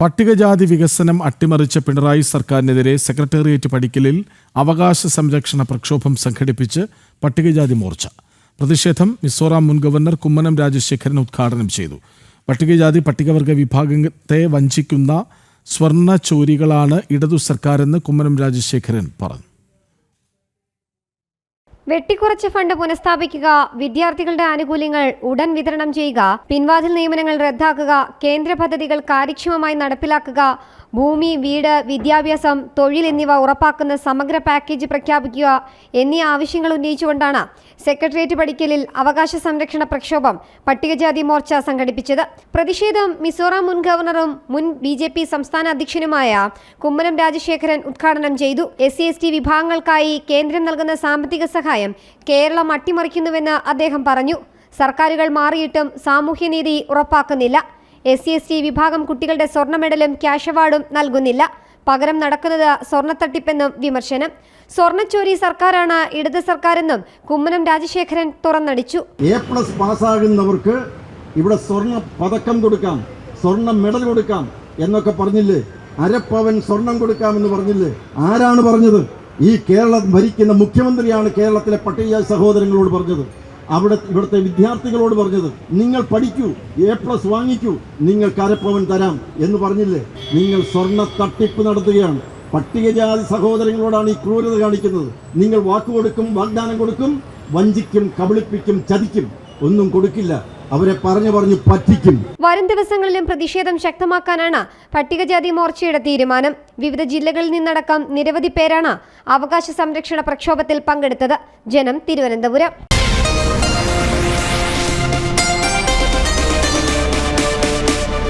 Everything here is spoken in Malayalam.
പട്ടികജാതി വികസനം അട്ടിമറിച്ച പിണറായി സർക്കാരിനെതിരെ സെക്രട്ടേറിയറ്റ് പടിക്കലിൽ അവകാശ സംരക്ഷണ പ്രക്ഷോഭം സംഘടിപ്പിച്ച് പട്ടികജാതി മോർച്ച. പ്രതിഷേധം മിസോറാം മുൻ ഗവർണർ കുമ്മനം രാജശേഖരൻ ഉദ്ഘാടനം ചെയ്തു. പട്ടികജാതി പട്ടികവർഗ വിഭാഗത്തെ വഞ്ചിക്കുന്ന സ്വർണ ചോരികളാണ് ഇടതു സർക്കാരെന്ന് കുമ്മനം രാജശേഖരൻ പറഞ്ഞു. വെട്ടിക്കുറച്ച ഫണ്ട് പുനഃസ്ഥാപിക്കുക വിദ്യാർത്ഥികളുടെ ആനുകൂല്യങ്ങൾ ഉടൻ വിതരണം ചെയ്യുക പിൻവാതിൽ നിയമനങ്ങൾ റദ്ദാക്കുക കേന്ദ്ര പദ്ധതികൾ കാര്യക്ഷമമായി നടപ്പിലാക്കുക ഭൂമി വീട് വിദ്യാഭ്യാസം തൊഴിൽ എന്നിവ ഉറപ്പാക്കുന്ന സമഗ്ര പാക്കേജ് പ്രഖ്യാപിക്കുക എന്നീ ആവശ്യങ്ങൾ ഉന്നയിച്ചുകൊണ്ടാണ് സെക്രട്ടേറിയറ്റ് പടിക്കലിൽ അവകാശ സംരക്ഷണ പ്രക്ഷോഭം പട്ടികജാതി മോർച്ച സംഘടിപ്പിച്ചത്. പ്രതിഷേധം മിസോറാം മുൻ ഗവർണറും മുൻ ബി ജെ പി സംസ്ഥാന അധ്യക്ഷനുമായ കുമ്മനം രാജശേഖരൻ ഉദ്ഘാടനം ചെയ്തു. എസ് സി എസ് ടി വിഭാഗങ്ങൾക്കായി കേന്ദ്രം നൽകുന്ന സാമ്പത്തിക സഹായം കേരളം അട്ടിമറിക്കുന്നുവെന്ന് അദ്ദേഹം പറഞ്ഞു. സർക്കാരുകൾ മാറിയിട്ടും സാമൂഹ്യനീതി ഉറപ്പാക്കുന്നില്ല. എസ് സി എസ് ടി വിഭാഗം കുട്ടികളുടെ സ്വർണ മെഡലും ക്യാഷ് അവാർഡും നൽകുന്നില്ല. പകരം നടക്കുന്നത് സ്വർണത്തട്ടിപ്പെന്നും വിമർശനം. സ്വർണച്ചോരി സർക്കാരാണ് ഇടത് സർക്കാരെന്നും കുമ്മനം രാജശേഖരൻ തുറന്നടിച്ചു. എ പ്ലസ് പാസ്സാകുന്നവർക്ക് ഇവിടെ സ്വർണ പതക്കം കൊടുക്കാം സ്വർണ മെഡൽ കൊടുക്കാം എന്നൊക്കെ പറഞ്ഞില്ലേ? അരപ്പവൻ സ്വർണം കൊടുക്കാമെന്ന് പറഞ്ഞില്ലേ? ആരാണ് പറഞ്ഞത്? ഈ കേരളം ഭരിക്കുന്ന മുഖ്യമന്ത്രിയാണ് കേരളത്തിലെ പട്ടികജാതി സഹോദരങ്ങളോട് പറഞ്ഞത്. അവിടെ ഇവിടുത്തെ വിദ്യാർത്ഥികളോട് പറഞ്ഞത് നിങ്ങൾ പഠിക്കൂ എ പ്ലസ് വാങ്ങിക്കൂ നിങ്ങൾക്ക് അരപ്പവൻ തരാം എന്ന് പറഞ്ഞില്ലേ? നിങ്ങൾ സ്വർണ തട്ടിപ്പ് നടത്തുകയാണ്. പട്ടികജാതി സഹോദരങ്ങളോടാണ് ഈ ക്രൂരത കാണിക്കുന്നത്. നിങ്ങൾ വാക്ക് കൊടുക്കും വാഗ്ദാനം കൊടുക്കും വഞ്ചിക്കും കബളിപ്പിക്കും ചതിക്കും. ഒന്നും കൊടുക്കില്ല. അവരെ പറഞ്ഞു പറഞ്ഞു പറ്റിക്കും. വരും ദിവസങ്ങളിലും പ്രതിഷേധം ശക്തമാക്കാനാണ് പട്ടികജാതി മോർച്ചയുടെ തീരുമാനം. വിവിധ ജില്ലകളിൽ നിന്നടക്കം നിരവധി പേരാണ് അവകാശ സംരക്ഷണ പ്രക്ഷോഭത്തിൽ പങ്കെടുത്തത്. ജനം തിരുവനന്തപുരം.